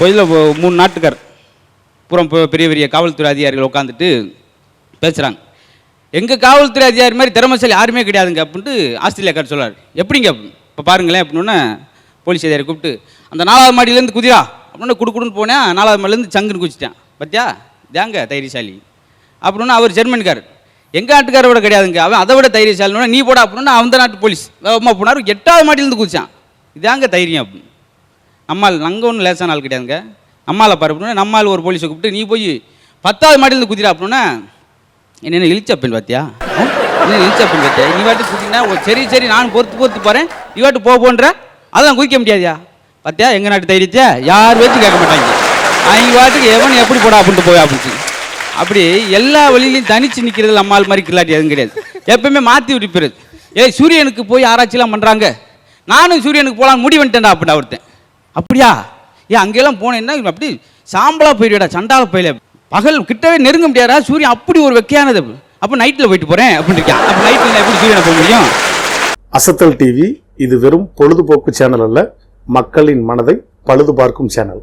கோயிலில் மூணு நாட்டுக்கார். புறம் பெ- பெரிய பெரிய காவல்துறை அதிகாரிகள் உட்காந்துட்டு பேசுகிறாங்க எங்கள் காவல்துறை அதிகாரி மாதிரி திறமைசாலி யாருமே கிடையாதுங்க அப்படின்ட்டு ஆஸ்திரேலியாக்கார் சொல்கிறார் எப்படிங்க இப்போ பாருங்களேன் அப்படின்னோடனே போலீஸ் அதிகாரி கூப்பிட்டு அந்த நாலாவது மாடியிலேருந்து குதிரா அப்படின்னு குடுக்குடுன்னு போனேன் நாலாவது மாடிலேருந்து சங்குன்னு குதிச்சிட்டேன். பார்த்தியா தேங்க தைரியசாலி. அப்படின்னா அவர் ஜெர்மன்கார் எங்கள் நாட்டுக்காரை விட கிடையாதுங்க. அவன் அதை விட தைரியசாலினோட நீ போட அப்படின்னா அந்த நாட்டு போலீஸ். வேகமாக போனார். எட்டாவது மாடியிலேருந்து குதிச்சான். இதாங்க தைரியம். அப்படின்னு நம்மால் நாங்கள் ஒன்றும் லேசான ஆள் கிடையாதுங்க. நம்மால் பாரு நம்மால் ஒரு போலீஸை கூப்பிட்டு நீ போய் பத்தாவது மாடியிலேருந்து குதிரா அப்படின்னா என்ன இழிச்ச பெண் பார்த்தியா என்ன இழிச்ச பெண் பார்த்தியா நீ வாட்டு குதினா சரி சரி நான் பொறுத்து பொறுத்து போகிறேன் நீ வாட்டு போக போன்ற. அதெல்லாம் குதிக்க முடியாதியா? பார்த்தியா எங்கள் நாட்டு தைரியத்தை? யார் வச்சு கேட்க மாட்டாங்க. அவங்க வாட்டுக்கு எவன் எப்படி போடா அப்படின்ட்டு போய் அப்படின்னு. அப்படி எல்லா வழியிலையும் தனிச்சு நிற்கிறது நம்மால் மாதிரி கில்லாட்டி எதுவும் கிடையாது. எப்பவுமே மாற்றி விட்டு போயிருது ஏய் சூரியனுக்கு போய் ஆராய்ச்சிலாம் பண்ணுறாங்க நானும் சூரியனுக்கு போகலான்னு முடிவு பண்ணிட்டேன்டா அப்படின்னா ஒருத்தன். அப்படியா? ஏன் அங்கெல்லாம் போனேன்னா அப்படி சாம்பலா போயிடுடா சண்டால போயில. பகல் கிட்டவே நெருங்க முடியாதா சூரியன் அப்படி ஒரு வெக்கையானது. அப்போ நைட்டில் போயிட்டு போகிறேன் அப்படின்னு இருக்கான் அப்போ நைட்டில் எப்படி சூரியனை போக முடியும்? அசத்தல் டிவி இது வெறும் பொழுதுபோக்கு சேனல் அல்ல மக்களின் மனதை பழுது பார்க்கும் சேனல்